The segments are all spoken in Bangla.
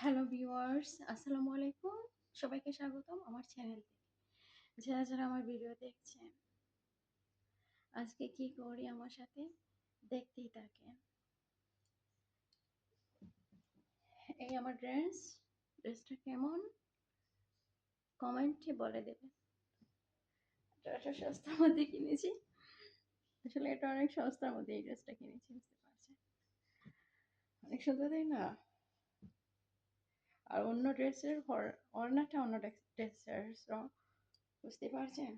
হ্যালো ভিউয়ার্স, আসসালামু আলাইকুম। সবাইকে স্বাগতম আমার চ্যানেল থেকে। যারা যারা আমার ভিডিও দেখছেন, আজকে কি করি আমার সাথে? দেখতেই থাকেন। এই আমার ড্রেস, ড্রেসটা কেমন? কমেন্টে বলে দেবে এটা সস্তার মধ্যে কিনেছি, আসলে এটা অনেক সস্তার মধ্যে এই ড্রেসটা কিনেছি, বুঝতে পারছেন? অনেক সুন্দর তাই না? আর অন্য ড্রেসের অর্ণাটা অন্য ড্রেসের বুঝতে পারছেন?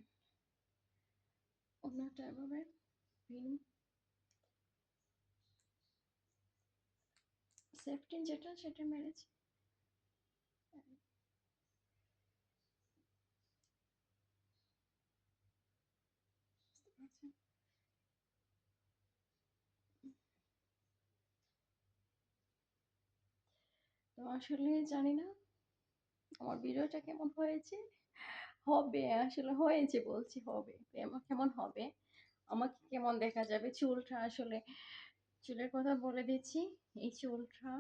অন্যটা এভাবে সেফটিন যেটা সেটা মেরেছি। বুঝতে পারছেন? আসলে জানি না। আমার ভিডিওটা কেমন হয়েছে? হবে, আসলে হয়েছে বলছি হবে। কেমন হবে? আমাকে কেমন দেখা যাবে? চুলটা আসলে, চুলের কথা বলে দিচ্ছি। এই চুলটা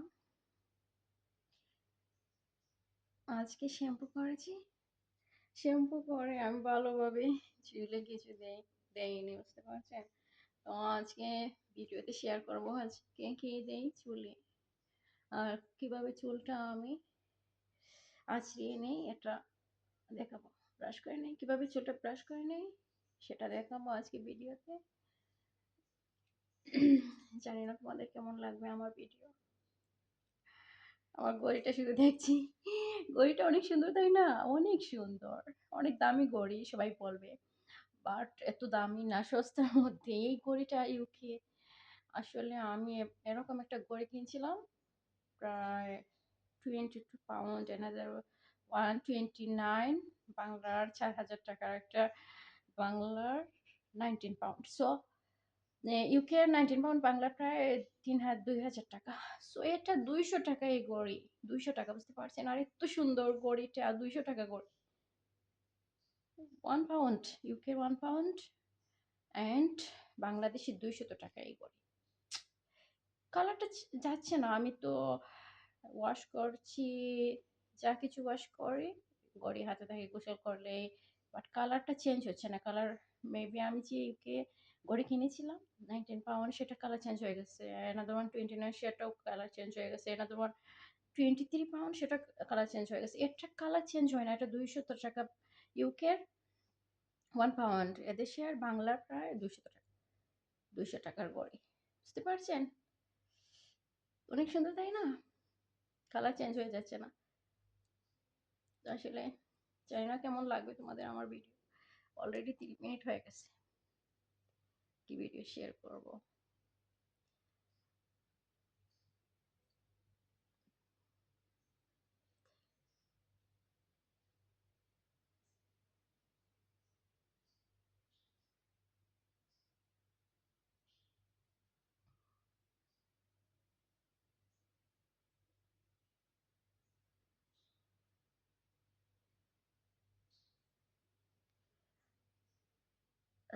আজকে শ্যাম্পু করেছি। শ্যাম্পু করে আমি ভালোভাবে চুলে কিছু দেই দেয়নি বুঝতে পারছেন? তো আজকে ভিডিওতে শেয়ার করব আজকে। কে দেই চুলে? আর কীভাবে চুলটা আমি আছড়িয়ে নেই এটা দেখাবো। ব্রাশ করে নেই। কীভাবে চুলটা ব্রাশ করে নেই সেটা দেখাবো আজকে ভিডিওতে। জানি না তোমাদের কেমন লাগবে আমার ভিডিও আমার গড়িটা শুধু দেখছি। গড়িটা অনেক সুন্দর, তাই না? অনেক সুন্দর। অনেক দামি গড়ি, সবাই বলবে। বাট এত দামি না সস্তার মধ্যে। এই গড়িটা ইউকে আসলে আমি এরকম একটা গড়ি কিনছিলাম। প্রায় twenty two pound another one twenty nine বাংলার চার হাজার টাকার একটা বাংলার nineteen pound so UK nineteen pound Bangla প্রায় তিন হাজার, দুই হাজার টাকা। সো এটা দুইশো টাকা এই গড়ি, দুইশো টাকা, বুঝতে পারছেন? আর এত সুন্দর গড়িটা, দুইশো টাকা গড়ি। One pound UK one pound and Bangladeshi দুইশত টাকা এই গড়ি। কালারটা যাচ্ছে না। আমি তো ওয়াশ করছি, যা কিছু ওয়াশ করি, গড়ি হাতে থাকে গোসল করলে বাট কালারটা চেঞ্জ হচ্ছে না। কালার মেবি আমি যে ইউকে গড়ি কিনেছিলাম নাইনটিন পাউন্ড সেটা কালার চেঞ্জ হয়ে গেছে। এনাদের ওয়ান টোয়েন্টি নাইন সেটাও কালার চেঞ্জ হয়ে গেছে। Another one twenty three pound সেটা কালার চেঞ্জ হয়ে গেছে। এটা কালার চেঞ্জ হয় না। এটা দুইশো টাকা ইউকের ওয়ান পাউন্ড এদেশে আর বাংলার প্রায় দুশো টাকা, দুইশো টাকার গড়ি। বুঝতে পারছেন? অনেক সুন্দর, তাই না? কালার চেঞ্জ হয়ে যাচ্ছে না। আসলে জানি না কেমন লাগবে তোমাদের আমার ভিডিও অলরেডি তিরিশ মিনিট হয়ে গেছে। কি ভিডিও শেয়ার করব?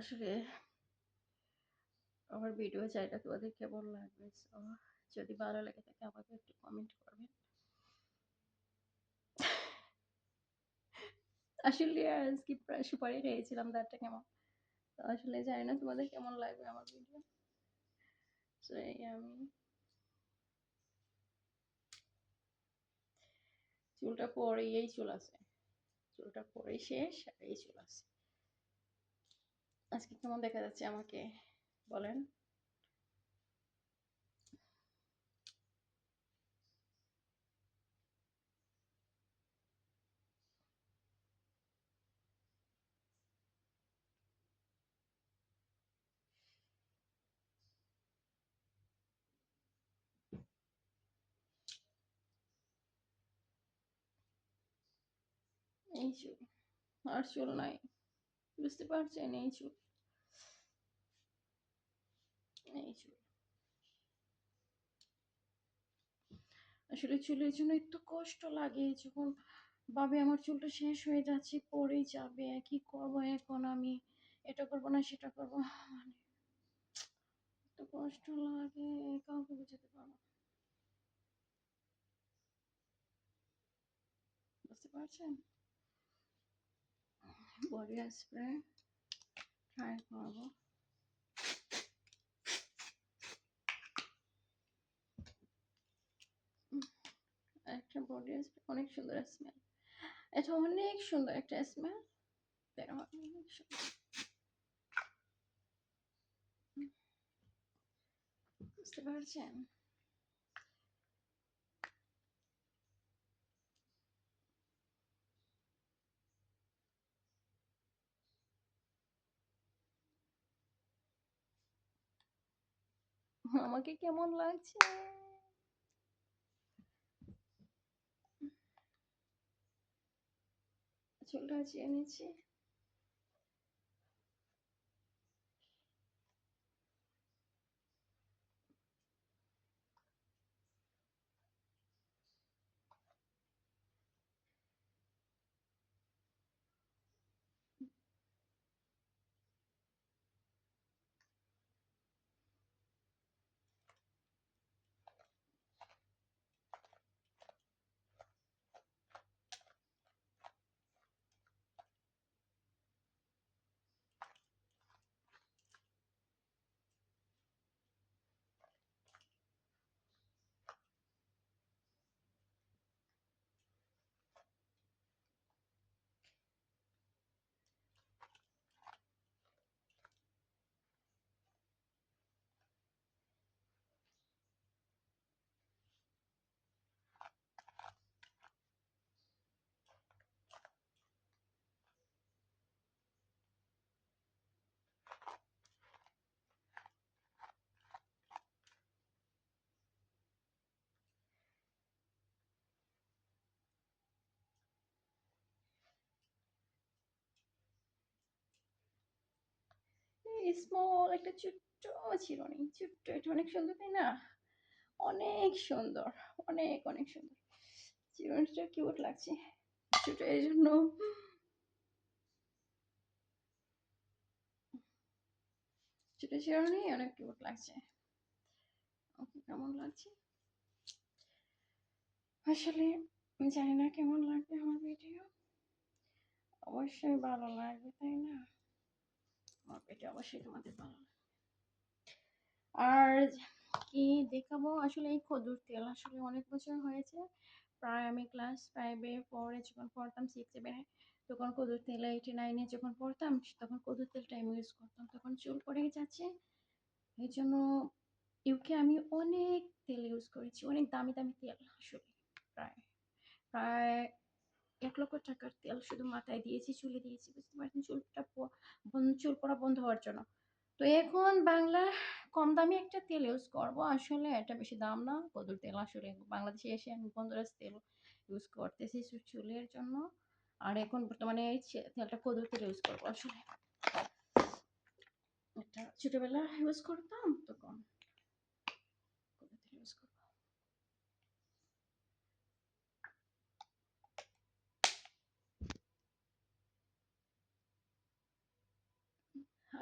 আসলে আমার ভিডিও চাইটা তোমাদের কেমন লাগবে? যদি ভালো লাগে থাকে আমাকে একটু কমেন্ট করবেন। আসলে আজকে প্রায় সুপারি খেয়েছিলাম তারটা কেমন? আসলে জানি না তোমাদের কেমন লাগবে আমার ভিডিও আমি চুলটা পরে এই চুল আছে। চুলটা পরেই শেষ এই চুল আছে। আজকে কেমন দেখা যাচ্ছে আমাকে? বলেন। এই চুল আর চুল নাই। বুঝতে পারছেন? এই চুল। আসলে চুলের জন্য একটু কষ্ট লাগে যখন ভাবে আমার চুলটা শেষ হয়ে যাচ্ছে, পরেই যাবে কি করব এখন আমি? এটা করব না, সেটা করব মানে কষ্ট লাগে, কাউকে বুঝাতে পারব বুঝতে পারছেন? বডি স্প্রে ট্রাই করব। একটা বডি স্প্রে অনেক সুন্দর স্মেল এটা অনেক সুন্দর একটা স্মেল বের হয় অনেক সুন্দর। বুঝতে পারছেন? আমাকে কেমন লাগছে? Chúng. স্মল একটা ছোট্ট চিরুনি ছোট্ট, এটা অনেক সুন্দর, তাই না? অনেক সুন্দর, অনেক অনেক সুন্দর। চিরুনিটা কিউট লাগছে, ছোট এই জন্য ছোট চিরুনি অনেক কিউট লাগছে। ওকে, কেমন লাগছে? আসলে জানি না কেমন লাগবে আমার ভিডিও অবশ্যই ভালো লাগবে, তাই না? ভিডিও অবশ্যই তোমাদের ভালো আর কি দেখাবো? আসলে এই খদুর তেল আসলে অনেক বছর হয়েছে। প্রায় আমি ক্লাস ফাইভে পরে যখন পড়তাম সিক্স সেভেনে তখন কদুর তেল এইটি নাইনে যখন পড়তাম, তখন কদুর তেলটা আমি ইউজ করতাম। তখন চুল পড়ে যাচ্ছে। এই জন্য ইউকে আমি অনেক তেল ইউজ করেছি, অনেক দামি দামি তেল আসলে, প্রায়। প্রায় এক লক্ষ টাকার তেল শুধু মাথায় দিয়েছি, চুলে দিয়েছি, বুঝতে পারছেন? চুলটা চুল পড়া বন্ধ হওয়ার জন্য। তো এখন বাংলা কম দামি একটা তেল ইউজ করব। আসলে এটা বেশি দাম না কদুর তেল আসলে বাংলাদেশে এসে আমি বন্ধুরাজ তেল ইউজ করতেছি চুলের জন্য। আর এখন বর্তমানে এই তেলটা কদুর তেল ইউজ করব আসলে। এটা ছোটবেলা ইউজ করতাম, তখন কদুর তেল ইউজ করব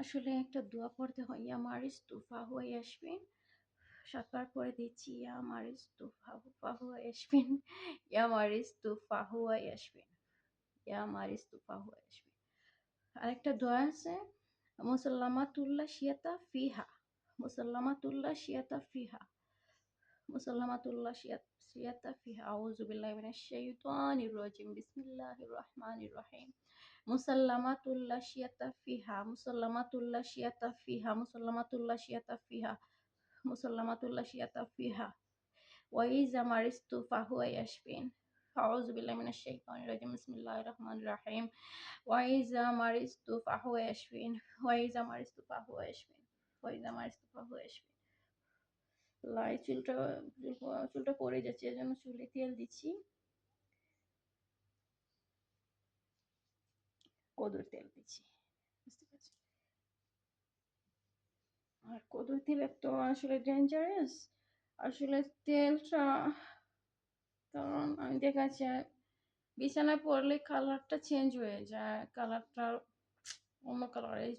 আসলে একটা দোয়া পড়তে হয় ইয়া মারিস তুফা হয়ে আসবেন সাতবার পরে দিচ্ছি ইয়া মারিস তুফা হুফা হয়ে আসবেন আমার ইস্তুফা হয়ে আসবেন মারিস ইস্তুফা হয়ে আসবেন আরেকটা দোয়া আছে, মুসাল্লামাতুল্লাহ শিয়াতা ফিহা, মুসাল্লামাতুল্লাহ শিয়াতা ফিহা, মুসাল্লামাতুল্লাহ শিয়াতা ফিহা আউযু বিল্লাহি মিনাশ শাইতানির রাজিম, বিসমিল্লাহির রহমানির রহিম। মুসাল্লামাতুল্লাহ শিয়াতা ফিহা মুসাল্লামাতুল্লাহ শিয়াতা ফিহা মুসাল্লামাতুল্লাহ শিয়াতা ফিহা মুসাল্লামাতুল্লাহ শিয়াতা ফিহা ওয়াইজা মারিস্তু ফাহুয়া ইয়াসবিন أعوذ بالله من الشيطان الرجيم بسم الله الرحمن الرحيم وإذا مرضت فهو يشفين وإذا مرضت فهو يشفين وإذا مرضت فهو يشفين লাই চুলটা চুলটা পড়ে যাচ্ছে এজন্য চুলে তেল দিচ্ছি কদুর তেল দিচ্ছি বুঝতে পারছি আর কদুর তেল তো আসলে ডেঞ্জারাস আসলে তেলটা কারণ আমি দেখাচ্ছি বিছানায় পড়লে কালারটা চেঞ্জ হয়ে যায় কালারটা অন্য কালার এই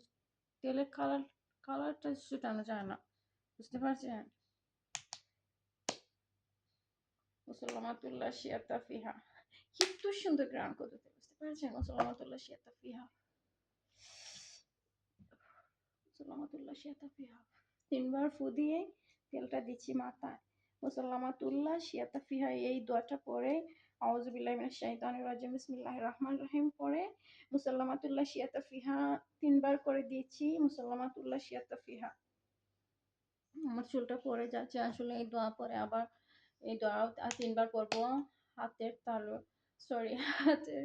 তেলের কালার কালারটা ছুটানো যায় না বুঝতে পারছেন মুসলমাতুল্লাহ শিয়াতা ফিহা এত সুন্দর গ্রাম করতে সালামাতুল্লাহ শিয়াতা ফিহা সালামাতুল্লাহ শিয়াতা ফিহা তিনবার ফু দিয়ে তেলটা দিচ্ছি মাথায় মুসাল্লামাতুল্লাহ শিয়াতা ফিহা এই দোয়াটা পরে আউজুবিল্লাহ শাইতানির রাজিম বিসমিল্লাহির রহমানির রহিম পরে মুসাল্লামাতুল্লাহ শিয়াতা ফিহা তিনবার করে দিয়েছি মুসাল্লামাতুল্লাহ শিয়াতা ফিহা আমার চুলটা পড়ে যাচ্ছে আসলে এই দোয়া পরে আবার এই দোয়া তিনবার পরবো হাতের তালু সরি হাতের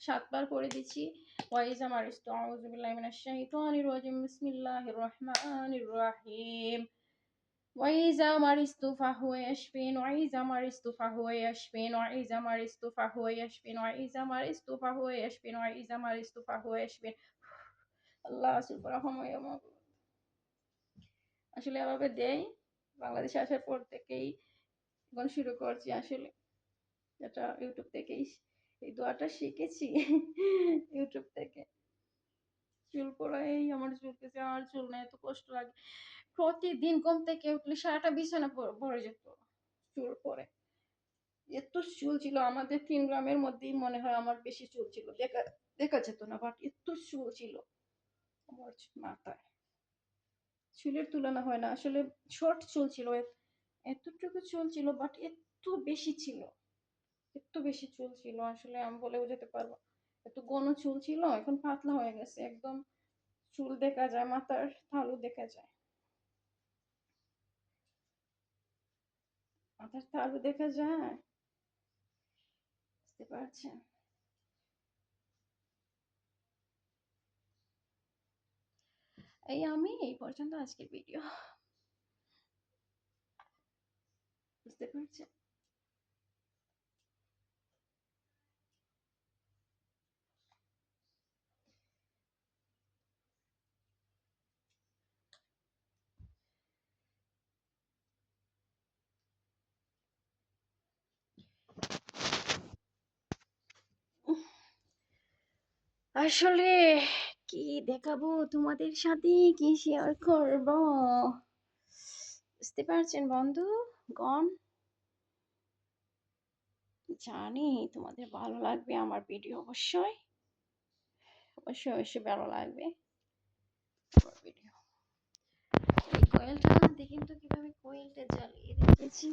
সাতবার করে দিছি ওয়াইজ আমার বিসমিল্লাহির ওয়াইজ আমার ইস্তুফা হয়ে আসবেন ওয়াইজ আমার ইস্তুফা হয়ে আসবেন ওয়াইজ আমার ইস্তুফা ওয়াইজ আমার ইস্তুফা ওয়াইজ আমার ইস্তুফা আল্লাহ সুপার আসলে এভাবে দেয় বাংলাদেশে আসার পর থেকেই শুরু করছি আসলে। এটা ইউটিউব থেকেই। এই দোয়াটা শিখেছি ইউটিউব থেকে। চুল পড়াই, আমার চুল পেছে আমার চুল নেই, এত কষ্ট লাগে। প্রতিদিন ঘুম থেকে উঠলে সারাটা বিছানা ভরে যেত, চুল পরে এত চুল ছিল, আমাদের তিন গ্রামের মধ্যেই মনে হয় আমার বেশি চুল ছিল। দেখা দেখা যেত না বাট এত চুল ছিল আমার মাথায়। চুলের তুলনা হয় না, আসলে শর্ট চুল ছিল এতটুকু চুল ছিল বাট এত বেশি ছিল। এত বেশি চুল ছিল, আসলে আমি বলে বোঝাতে পারব। এত ঘন চুল ছিল, এখন পাতলা হয়ে গেছে, একদম চুল দেখা যায়, মাথার তালু দেখা যায়। মাথার তালু দেখা যায়? বুঝতে পারছেন এই আমি, এই পর্যন্ত আজকের ভিডিও বুঝতে পারছেন? আসলে কি দেখাবো? তোমাদের সাথে কি শেয়ার করব? বুঝতে পারছেন বন্ধু? গণ? জানি, তোমাদের ভালো লাগবে, আমার ভিডিও অবশ্যই। অবশ্যই অবশ্যই ভালো লাগবে। ভিডিও এই কোয়েলটা দেখেন তো কীভাবে কোয়েলটা জ্বালিয়ে রেখেছি।